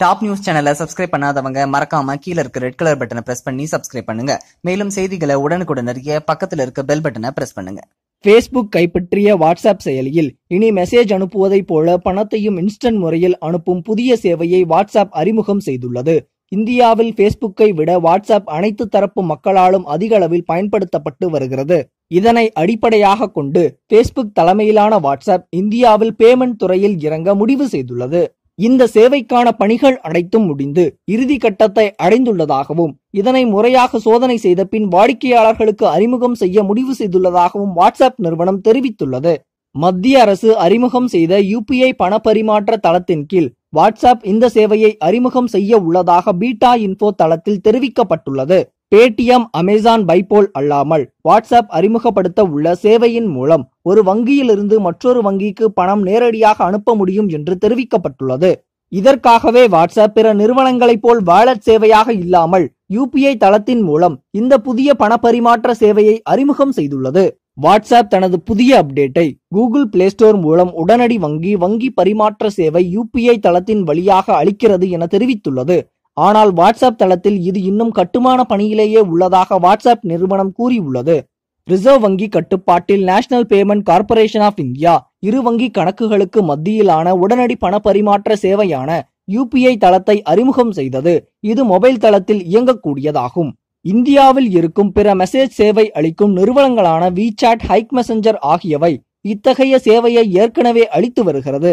Top news சேனலை subscribe பண்ணாதவங்க மறக்காம கீழ இருக்க ரெட் கலர் பட்டனை பிரஸ் பண்ணி சப்ஸ்கிரைப் பண்ணுங்க. மேலும் செய்திகளை உடனுக்குடன் அறிய பக்கத்துல இருக்க பெல் பட்டனை பிரஸ் பண்ணுங்க. ஃபேஸ்புக் கைப்பற்றிய வாட்ஸ்அப் செயலியில் இனி மெசேஜ் அனுப்புவதைப் போல பணத்தையும் இன்ஸ்டன்ட் முறையில் அனுப்பும் புதிய சேவையை வாட்ஸ்அப் அறிமுகம் செய்துள்ளது. இந்தியாவில் ஃபேஸ்புக்கை விட வாட்ஸ்அப் அனைத்து தரப்பு மக்களாலும் அதிக அளவில் பயன்படுத்தப்பட்டு வருகிறது. இதனை அடிப்படையாக கொண்டு ஃபேஸ்புக் தலைமையிலான வாட்ஸ்அப் இந்தியாவில் பேமெண்ட் துறையில் இறங்க முடிவு செய்துள்ளது. இந்த சேவைக்கான பணிகள் அனைத்தும் முடிந்து இறுதி கட்டத்தை அடைந்துள்ளதாகவும் இதனை முறையாக சோதனை செய்த பின் வாடிக்கையாளர்களுக்கு அறிமுகம் செய்ய முடிவு செய்துள்ளதாகவும் வாட்ஸ்அப் நிறுவனம் தெரிவித்துள்ளது. மத்திய அரசு அறிமுகம் செய்த யூபிஐ பண பரிமாற்ற தளத்தின் கீழ் வாட்ஸ்அப் இந்த சேவையை அறிமுகம் செய்ய உள்ளதாக பீட்டா இன்ஃபோ தளத்தில் தெரிவிக்கப்பட்டுள்ளது. பேடிஎம் அமேசான் பைபோல் அல்லாமல் வாட்ஸ்அப் அறிமுகப்படுத்த உள்ள சேவையின் மூலம் ஒரு வங்கியிலிருந்து மற்றொரு வங்கிக்கு பணம் நேரடியாக அனுப்ப முடியும் என்று தெரிவிக்கப்பட்டுள்ளது. இதற்காகவே வாட்ஸ்அப் பிற நிறுவனங்களைப் போல் வாலெட் சேவையாக இல்லாமல் யூபிஐ தளத்தின் மூலம் இந்த புதிய பணப்பரிமாற்ற சேவையை அறிமுகம் செய்துள்ளது. வாட்ஸ்அப் தனது புதிய அப்டேட்டை கூகுள் பிளே ஸ்டோர் மூலம் உடனடி வங்கி வங்கி பரிமாற்ற சேவை யூபிஐ தளத்தின் வழியாக அளிக்கிறது என தெரிவித்துள்ளது. ஆனால் வாட்ஸ்அப் தளத்தில் இது இன்னும் கட்டுமான பணியிலேயே உள்ளதாக வாட்ஸ்அப் நிறுவனம் கூறியுள்ளது. ரிசர்வ் வங்கி கட்டுப்பாட்டில் national payment corporation of India இரு வங்கி கணக்குகளுக்கு மத்தியிலான உடனடி பண பரிமாற்ற சேவையான யூபிஐ தளத்தை அறிமுகம் செய்தது. இது மொபைல் தளத்தில் இயங்கக்கூடியதாகும். இந்தியாவில் இருக்கும் பிற மெசேஜ் சேவை அளிக்கும் நிறுவனங்களான விசாட் ஹைக் மெசஞ்சர் ஆகியவை இத்தகைய சேவையை ஏற்கனவே அளித்து வருகிறது.